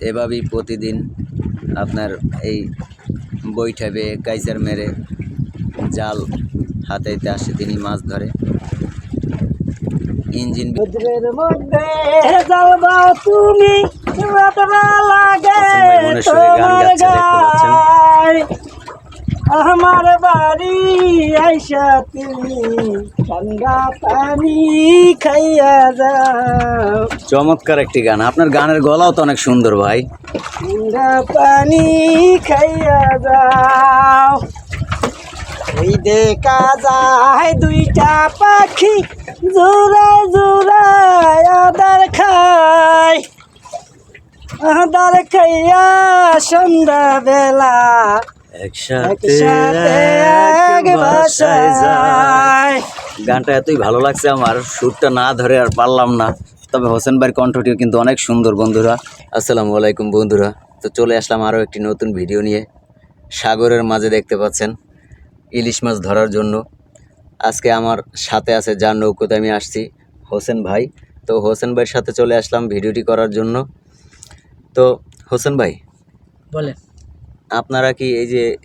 এভাবেই প্রতিদিন আপনার এই বৈঠাবে কাইসার মেরে জাল হাতাইতে আসে তিনি মাছ ধরে। ইঞ্জিন তুমি আমার বাড়ি আইসা তুমি ঠান্ডা পানি খাইয়া যাও। চমৎকার একটি গান। আপনার গানের গলাও তো অনেক সুন্দর ভাই। ঠান্ডা পানি খাইয়া যাও। ওই দেখা যায় দুইটা পাখি জোড়া জোড়ায় আদার খায়। আদার খাইয়া সন্ধ্যা বেলা একসাথে একসাথে এক এক বাসায় যায়। গানটা এতই ভালো লাগছে আমার সুরটা না ধরে আর পারলাম না। তবে হোসেন ভাইয়ের কণ্ঠটিও কিন্তু অনেক সুন্দর বন্ধুরা। আসসালামু আলাইকুম বন্ধুরা। তো চলে আসলাম আরও একটি নতুন ভিডিও নিয়ে। সাগরের মাঝে দেখতে পাচ্ছেন ইলিশ মাছ ধরার জন্য। আজকে আমার সাথে আছে যার নৌকোতে আমি আসছি হোসেন ভাই। তো হোসেন ভাইয়ের সাথে চলে আসলাম ভিডিওটি করার জন্য। তো হোসেন ভাই বলে আপনারা কি এই যে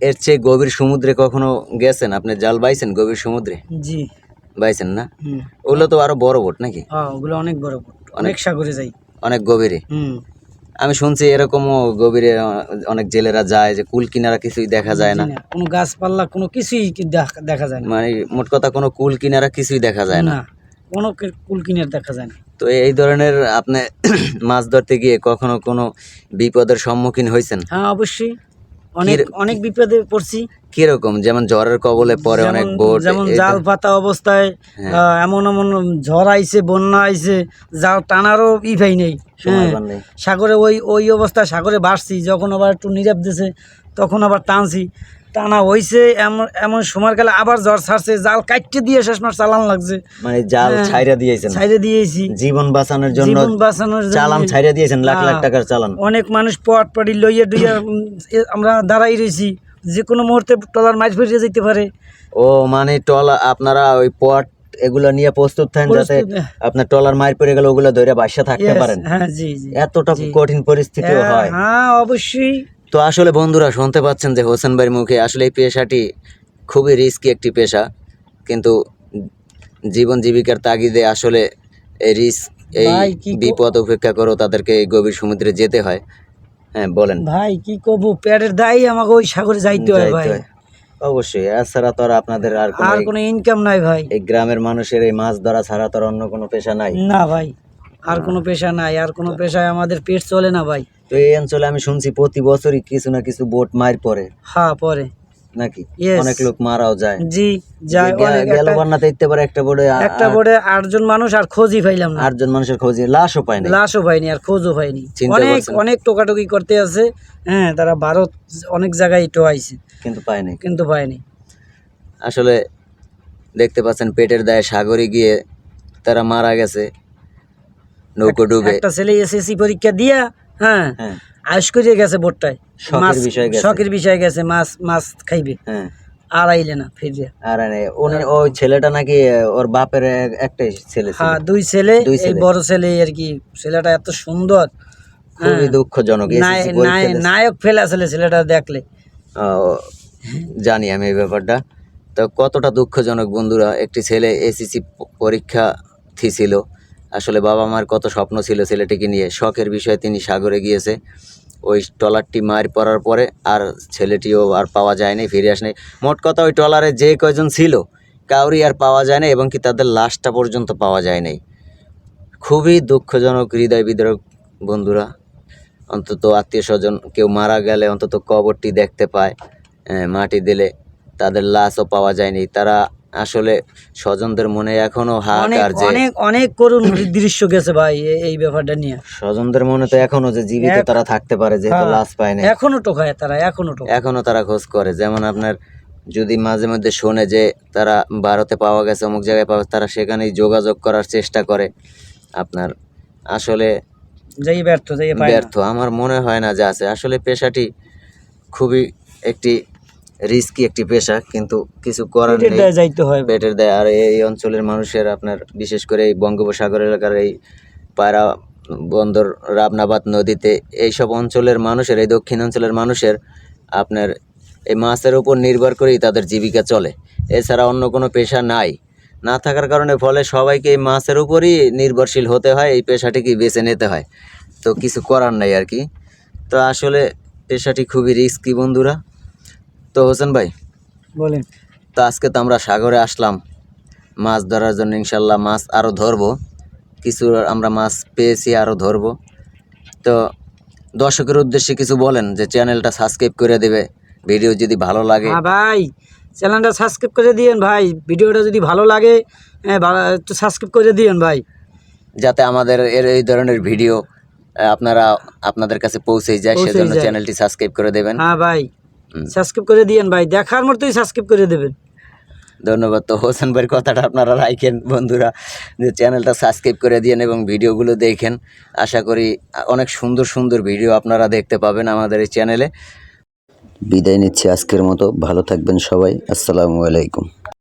এর চেয়ে গভীর সমুদ্রে কখনো গেছেন? আপনি জাল বাইছেন গভীর সমুদ্রে? জি। বাইছেন না? ওগুলো তো আরও বড় বোট নাকি? হ্যাঁ ওগুলো অনেক বড় বোট। অনেক সাগরে যাই। অনেক গভীরে? আমি শুনছি এরকমও গভীরে অনেক জেলেরা যায় যে কুল কিনারা কিছুই দেখা যায় না। কোনো গাছপালা কোনো কিছুই দেখা- যায় না। মানে মোট কথা কোনো কুল কিনারা কিছুই দেখা যায় না। কোনো কুলকিনের দেখা যায় না তো এই ধরনের আপনি মাছ ধরতে গিয়ে কখনো কোনো বিপদের সম্মুখীন হয়েছেন হ্যাঁ অবশ্যই অনেক অনেক বিপদে পড়ছি কীরকম যেমন জ্বরের কবলে পরে অনেক যেমন- বোট যেমন জাল পাতা অবস্থায় হ্যাঁ। এমন এমন ঝড় আইছে বন্যা আইছে জাল টানারও ই ভাই নেই হ্যাঁ। নেই। সাগরে ওই ওই অবস্থায় সাগরে বাড়ছি যখন আবার একটু নীরব দিছে তখন আবার টানছি টানা হইছে এমন এমন সময় গেলে আবার ঝড় ছাড়ছে জাল কাটতে দিয়ে শেষ মাস চালান লাগছে। মানে জাল হ্যাঁ। ছাইরা দিয়েছেন। ছাইড়ে দিয়েছি। জীবন বাঁচানোর জন্য জীবন বাঁচানোর চালান ছাইরা দিয়েছেন লাখ লাখ হ্যাঁ। টাকার চালান। অনেক মানুষ পট পড়ি লইয়া ডুইয়া আমরা দাঁড়াই রয়েছি যে কোনো মুহূর্তে টলার মাছ ফিরিয়ে যেতে পারে। ও মানে টলা আপনারা ওই পট এগুলো নিয়ে প্রস্তুত থাকেন যাতে হ্যাঁ। আপনার টলার মার পড়ে গেলে ওগুলো ধরে বাসা থাকতে পারেন। এতটা কঠিন পরিস্থিতি হয়। হ্যাঁ অবশ্যই। তো আসলে বন্ধুরা শুনতে পাচ্ছেন যে হোসেন ভাইয়ের মুখে আসলে এই পেশাটি খুবই রিস্কি একটি পেশা। কিন্তু জীবন জীবিকার তাগিদে আসলে এই রিস্ক এই বিপদ উপেক্ষা করেও তাদেরকে এই গভীর সমুদ্রে যেতে হয়। হ্যাঁ বলেন। ভাই কি কব পেটের দায়ী আমাকে ওই সাগরে যাইতে হয় ভাই। অবশ্যই এছাড়া তো আর আপনাদের আর কোনো আর কোনো ইনকাম নাই ভাই। এই গ্রামের মানুষের এই মাছ ধরা ছাড়া তো আর অন্য কোনো পেশা নাই। না ভাই। আর কোনো পেশা নাই আর কোনো পেশায় আমাদের পেট চলে না ভাই। তো এই অঞ্চলে আমি শুনছি প্রতি বছরই কিছু না কিছু বোট মার পরে হ্যাঁ পরে নাকি? অনেক লোক মারাও যায়। জি অনেক গেল বন্যাতে ইতে পারে একটা বোর্ডে একটা বোর্ডে আটজন মানুষ আর খোঁজই পাইলাম না। আটজন মানুষের খোঁজে লাশও পায় না লাশও পাইনি আর খোঁজও পাইনি। অনেক? অনেক টোকাটুকি করতে আছে। হ্যাঁ তারা ভারত অনেক জায়গায় টোয়াইছে কিন্তু পায় নাই। কিন্তু পায়নি আসলে দেখতে পাচ্ছেন পেটের দায়ে সাগরে গিয়ে তারা মারা গেছে। নৌকো ডুবে। একটা ছেলে এসএসসি পরীক্ষা দিয়া হ্যাঁ হ্যাঁ। আয়স করে গেছে বোটটায় মাছ বিষয় গেছে। শখের বিষয় গেছে মাছ মাছ খাইবে। হ্যাঁ। আর আইলে না ফিরে আর উনি ওই ছেলেটা নাকি ওর বাপের এক- একটাই ছেলে হ্যাঁ দুই ছেলে এই। বড় ছেলে আর কি। ছেলেটা এত সুন্দর। খুবই হ্যাঁ। দুঃখজনক। নায়ক ফেলা ছেলে ছেলেটা দেখলে। জানি আমি এই ব্যাপারটা। তো কতটা দুঃখজনক বন্ধুরা একটি ছেলে এসএসসি পরীক্ষা ছিল আসলে বাবা মার কত স্বপ্ন ছিল ছেলেটিকে নিয়ে। শখের বিষয়ে তিনি সাগরে গিয়েছে। ওই ট্রলারটি মার পড়ার পরে আর ছেলেটিও আর পাওয়া যায়নি, ফিরে আসেনি। মোট কথা ওই ট্রলারে যে কয়জন ছিল কাউরি আর পাওয়া যায় না এবং কি তাদের লাশটা পর্যন্ত পাওয়া যায় নাই। খুবই দুঃখজনক হৃদয় বিদারক বন্ধুরা। অন্তত আত্মীয় স্বজন কেউ মারা গেলে অন্তত কবরটি দেখতে পায় মাটি দিলে তাদের লাশও পাওয়া যায়নি। তারা আসলে স্বজনদের মনে এখনও আর যে অনেক অনেক করুণ দৃশ্য গেছে ভাই এই ব্যাপারটা নিয়ে। স্বজনদের মনে তো এখনও যে জীবিত তারা থাকতে পারে যেহেতু হ্যাঁ। লাশ পায় না এখনও টোকায় তারা এখনও এখনও তারা খোঁজ করে। যেমন আপনার যদি মাঝে মধ্যে শোনে যে তারা ভারতে পাওয়া গেছে অমুক জায়গায় পাওয়া তারা সেখানেই যোগাযোগ করার চেষ্টা করে। আপনার আসলে যাই ব্যর্থ যাই ব্যর্থ। আমার মনে হয় না যে আছে। আসলে পেশাটি খুবই একটি রিস্কি একটি পেশা কিন্তু কিছু করার নেই। যাইতে হয়। পেটের দেয়। আর এই অঞ্চলের মানুষের আপনার বিশেষ করে এই বঙ্গোপসাগর এলাকার এই পায়রা বন্দর রাবনাবাদ নদীতে এইসব অঞ্চলের মানুষের এই দক্ষিণ অঞ্চলের মানুষের আপনার এই মাছের উপর নির্ভর করেই তাদের জীবিকা চলে। এছাড়া অন্য কোনো পেশা নাই। না থাকার কারণে ফলে সবাইকে এই মাছের উপরই নির্ভরশীল হতে হয় এই পেশাটিকে বেছে নিতে হয়। তো কিছু করার নাই আর কি। তো আসলে পেশাটি খুবই রিস্কি বন্ধুরা। তো হোসেন ভাই বলেন। তো আজকে তো আমরা সাগরে আসলাম। মাছ ধরার জন্য ইনশাল্লাহ মাছ আরও ধরবো। কিছু আমরা মাছ পেয়েছি আরও ধরবো। তো দর্শকের উদ্দেশ্যে কিছু বলেন যে চ্যানেলটা সাবস্ক্রাইব করে দেবে। ভিডিও যদি ভালো লাগে। হ্যাঁ ভাই চ্যানেলটা সাবস্ক্রাইব করে দিয়েন ভাই। ভিডিওটা যদি ভালো লাগে একটু সাবস্ক্রাইব করে দিয়েন ভাই। যাতে আমাদের এর এই ধরনের ভিডিও আপনারা আপনাদের কাছে পৌঁছে যায় সেজন্য চ্যানেলটি সাবস্ক্রাইব করে দেবেন। হ্যাঁ ভাই। সাবস্ক্রাইব করে দিয়েন ভাই দেখার মতোই সাবস্ক্রাইব করে দেবেন। ধন্যবাদ। তো হোসেন ভাইয়ের কথাটা আপনারা রাখেন বন্ধুরা যে চ্যানেলটা সাবস্ক্রাইব করে দিয়েন এবং ভিডিওগুলো দেখেন। আশা করি অনেক সুন্দর সুন্দর ভিডিও আপনারা দেখতে পাবেন আমাদের এই চ্যানেলে বিদায় নিচ্ছি আজকের মতো ভালো থাকবেন সবাই আসসালামু আলাইকুম।